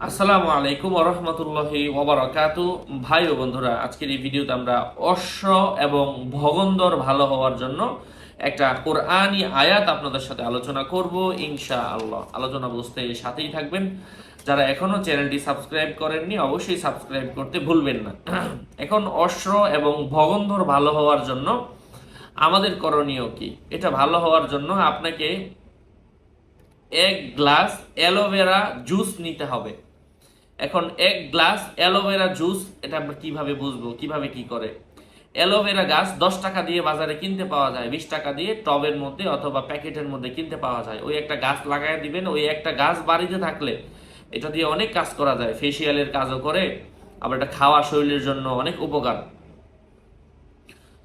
আসসালামু আলাইকুম ওরহমতুল্লাহি ওবরাকাতু ভাই ও বন্ধুরা, আজকের এই ভিডিওতে আমরা অশ্ব এবং ভগন্দর ভালো হওয়ার জন্য একটা কোরআনি আয়াত আপনাদের সাথে আলোচনা করব ইনশা আল্লাহ আলোচনা বুঝতে সাথেই থাকবেন। যারা এখনও চ্যানেলটি সাবস্ক্রাইব করেননি, অবশ্যই সাবস্ক্রাইব করতে ভুলবেন না। এখন অশ্ব এবং ভগন্দর ভালো হওয়ার জন্য আমাদের করণীয় কি? এটা ভালো হওয়ার জন্য আপনাকে এক গ্লাস অ্যালোভেরা জুস নিতে হবে। এখন এক গ্লাস অ্যালোভেরা জুস, এটা আমরা কীভাবে বুঝব? কীভাবে কি করে? অ্যালোভেরা গাছ দশ টাকা দিয়ে বাজারে কিনতে পাওয়া যায়, বিশ টাকা দিয়ে টবের মধ্যে অথবা প্যাকেটের মধ্যে কিনতে পাওয়া যায়। ওই একটা গাছ লাগাই দিবেন, ওই একটা গাছ বাড়িতে থাকলে এটা দিয়ে অনেক কাজ করা যায়। ফেসিয়ালের কাজও করে, আবার এটা খাওয়া শরীরের জন্য অনেক উপকার।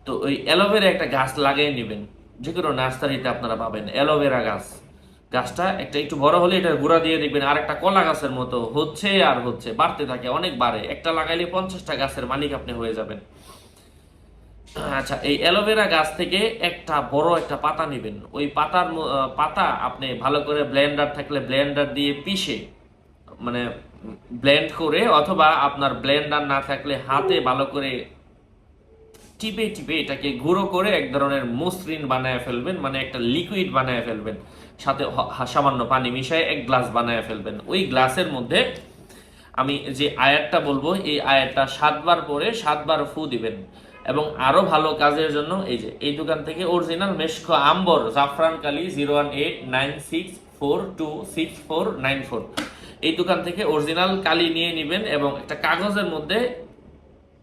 তো ওই অ্যালোভেরা একটা গাছ লাগিয়ে নেবেন। যে কোনো নার্সারিতে আপনারা পাবেন অ্যালোভেরা গাছ। গাছটা একটা একটু বড় হলে এটা গুঁড়া দিয়ে দেখবেন আর একটা কলা গাছের মতো হচ্ছে আর হচ্ছে, বাড়তে থাকে অনেক বাড়ে একটা লাগাইলে পঞ্চাশটা গাছের মালিক আপনি হয়ে যাবেন। আচ্ছা এই অ্যালোভেরা গাছ থেকে একটা বড় একটা পাতা নেবেন। ওই পাতার পাতা আপনি ভালো করে ব্লেন্ডার থাকলে ব্লেন্ডার দিয়ে পিষে মানে ব্লেন্ড করে, অথবা আপনার ব্লেন্ডার না থাকলে হাতে ভালো করে টিপে টিপে এটাকে গুঁড়ো করে এক ধরনের মসৃণ বানায় ফেলবেন মানে একটা লিকুইড বানায় ফেলবেন। সাথে সামান্য পানি মিশিয়ে এক গ্লাস বানায় ফেলবেন। ওই গ্লাসের মধ্যে আমি যে আয়াতটা বলব, এই আয়াতটা সাতবার পরে সাতবার ফু দিবেন। এবং আরও ভালো কাজের জন্য এই যে, এই দোকান থেকে অরিজিনাল মেশকো আম্বর জাফরান কালি zero one eight nine six four two six four nine four. এই দোকান থেকে অরিজিনাল কালি নিয়ে নেবেন এবং একটা কাগজের মধ্যে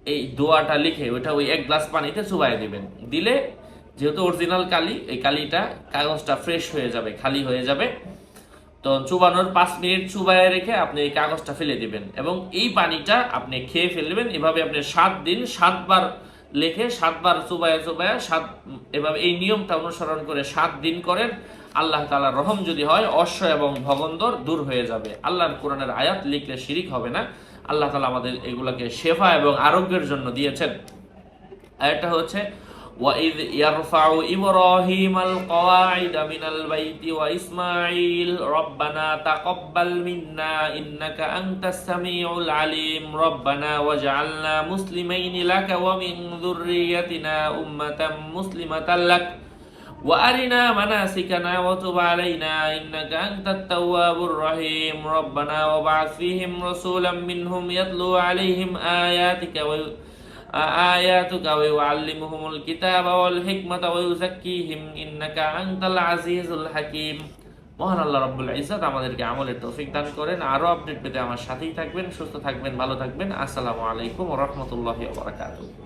এই দোয়াটা লিখে ওটা ওই এক গ্লাস পানিতে চুবাই দিবেন। দিলে যেহেতু অরিজিনাল কালি, এই কালিটা কাগজটা ফ্রেশ হয়ে যাবে, খালি হয়ে যাবে। তো চুবানোর পাঁচ মিনিট চুবায় রেখে আপনি এই কাগজটা ফেলে দিবেন এবং এই পানিটা আপনি খেয়ে ফেলবেন এভাবে আপনি সাত দিন, সাতবার লেখে, সাতবার চুবায় চুবায়, সাত, এভাবে এই নিয়মটা অনুসরণ করে সাত দিন করেন। আল্লাহ তাআলার রহম যদি হয়, অশ্ব এবং ভগন্দর দূর হয়ে যাবে। আল্লাহর কোরআনের আয়াত লিখলে শিরিক হবে না। আল্লাহ তালা আমাদের এগুলোকে সেফা এবং আরোগ্যের জন্য দিয়েছেন। আরেকটা হচ্ছে وَإِذْ يَرْفَعُ إِبْرَاهِيمَ الْقَوَاعِدَ مِنَ الْبَيْتِ وَإِسْمَاعِيلُ رَبَّنَا تَقَبَّلْ مِنَّا إِنَّكَ أَنْتَ السَّمِيعُ الْعَلِيمُ رَبَّنَا وَاجْعَلْنَا مُسْلِمَيْنِ لَكَ وَمِنْ ذُرِّيَّتِنَا أُمَّةً مُسْلِمَةً لَكَ وأرنا مناسكنا وتب علينا إنك أنت التواب الرحيم ربنا وابعث فيهم رسولا منهم يتلو عليهم آياتك আয়াতুকা ওয়া আল্লিমুহুমুল কিতাবা ওয়াল হিকমাতা ওয়া ইউযাক্কিহিম ইন্নাকা আনতাল আজিজুল হাকীম। মহান আল্লাহ রব্বুল ইজাত আমাদেরকে আমলের তৌফিক দান করেন। আরও আপডেট পেতে আমার সাথেই থাকবেন, সুস্থ থাকবেন, ভালো থাকবেন। আসসালামু আলাইকুম রহমতুল্লাহ বারাকাতুহু।